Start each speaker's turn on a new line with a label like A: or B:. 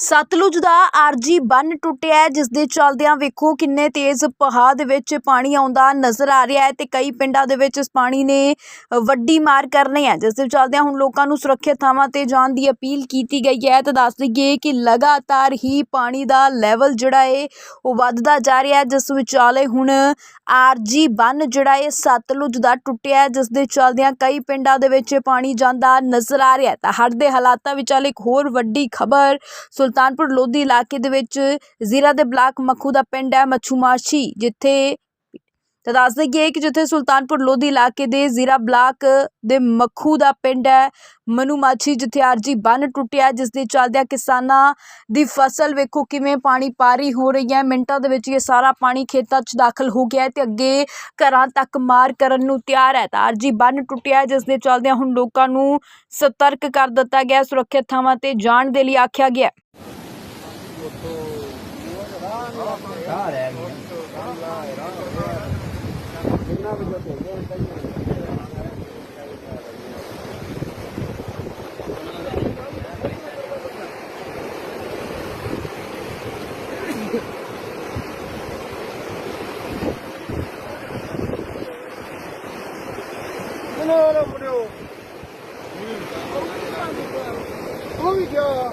A: ਸਤਲੁਜ ਦਾ ਆਰਜੀ ਬੰਨ ਟੁੱਟਿਆ ਜਿਸ ਦੇ ਚਲਦਿਆਂ ਵੇਖੋ ਕਿੰਨੇ ਤੇਜ਼ ਪਹਾੜ ਦੇ ਵਿੱਚ ਪਾਣੀ ਆਉਂਦਾ ਨਜ਼ਰ ਆ ਰਿਹਾ ਹੈ ਤੇ ਕਈ ਪਿੰਡਾਂ ਦੇ ਵਿੱਚ ਇਸ ਪਾਣੀ ਨੇ ਵੱਡੀ ਮਾਰ ਕਰਨੀ ਹੈ। ਜਿਸ ਦੇ ਚਲਦਿਆਂ ਹੁਣ ਲੋਕਾਂ ਨੂੰ ਸੁਰੱਖਿਅਤ ਥਾਵਾਂ ਤੇ ਜਾਣ ਦੀ ਅਪੀਲ ਕੀਤੀ ਗਈ ਹੈ ਤਾਂ ਦੱਸ ਦਈਏ ਕਿ ਲਗਾਤਾਰ ਹੀ ਪਾਣੀ ਦਾ ਲੈਵਲ ਜਿਹੜਾ ਹੈ ਉਹ ਵੱਧਦਾ ਜਾ ਰਿਹਾ ਹੈ, ਜਿਸ ਵਿਚਾਲੇ ਹੁਣ ਆਰਜੀ ਬੰਨ ਜਿਹੜਾ ਹੈ ਸਤਲੁਜ ਦਾ ਟੁੱਟਿਆ ਜਿਸ ਦੇ ਚਲਦਿਆਂ ਕਈ ਪਿੰਡਾਂ ਦੇ ਵਿੱਚ ਪਾਣੀ ਜਾਂਦਾ ਨਜ਼ਰ ਆ ਰਿਹਾ ਹੈ। ਤਾਂ ਹੜ੍ਹ ਦੇ ਹਾਲਾਤਾਂ ਵਿਚਾਲੇ ਇੱਕ ਹੋਰ ਵੱਡੀ ਖਬਰ ਸੁਲਤਾਨਪੁਰ ਲੋਧੀ ਇਲਾਕੇ ਦੇ ਵਿੱਚ ਜ਼ੀਰਾ ਦੇ ਬਲਾਕ ਮੱਖੂ ਦਾ ਪਿੰਡ ਹੈ ਮੱਛੂਮਾਛੀ ਜਿੱਥੇ ਤਾਂ ਦੱਸ ਦਈਏ ਕਿ ਜਿੱਥੇ ਸੁਲਤਾਨਪੁਰ ਲੋਧੀ ਇਲਾਕੇ ਦੇ ਜ਼ੀਰਾ ਬਲਾਕ ਦੇ ਮੱਖੂ ਦਾ ਪਿੰਡ ਹੈ ਮਨੂਮਾਛੀ ਜਿੱਥੇ ਆਰਜੀ ਬੰਨ ਟੁੱਟਿਆ ਜਿਸ ਦੇ ਚੱਲਦਿਆਂ ਕਿਸਾਨਾਂ ਦੀ ਫਸਲ ਵੇਖੋ ਕਿਵੇਂ ਪਾਣੀ ਪਾਰੀ ਹੋ ਰਹੀ ਹੈ। ਮਿੰਟਾਂ ਦੇ ਵਿੱਚ ਇਹ ਸਾਰਾ ਪਾਣੀ ਖੇਤਾਂ 'ਚ ਦਾਖਲ ਹੋ ਗਿਆ ਹੈ ਤੇ ਅੱਗੇ ਘਰਾਂ ਤੱਕ ਮਾਰ ਕਰਨ ਨੂੰ ਤਿਆਰ ਹੈ। ਤਾਂ ਆਰਜੀ ਬੰਨ ਟੁੱਟਿਆ ਹੈ, ਜਿਸ ਦੇ ਚੱਲਦਿਆਂ ਹੁਣ ਲੋਕਾਂ ਨੂੰ ਸਤਰਕ ਕਰ ਦਿੱਤਾ ਗਿਆ ਸੁਰੱਖਿਅਤ ਥਾਵਾਂ ਤੇ ਜਾਣ ਦੇ ਲਈ ਆਖਿਆ ਗਿਆ ਹੈ।
B: ਕਿਨੇ ਵਾਲਾ ਮੁੰਡਿਓ ਉਹ ਵੀ ਗਿਆ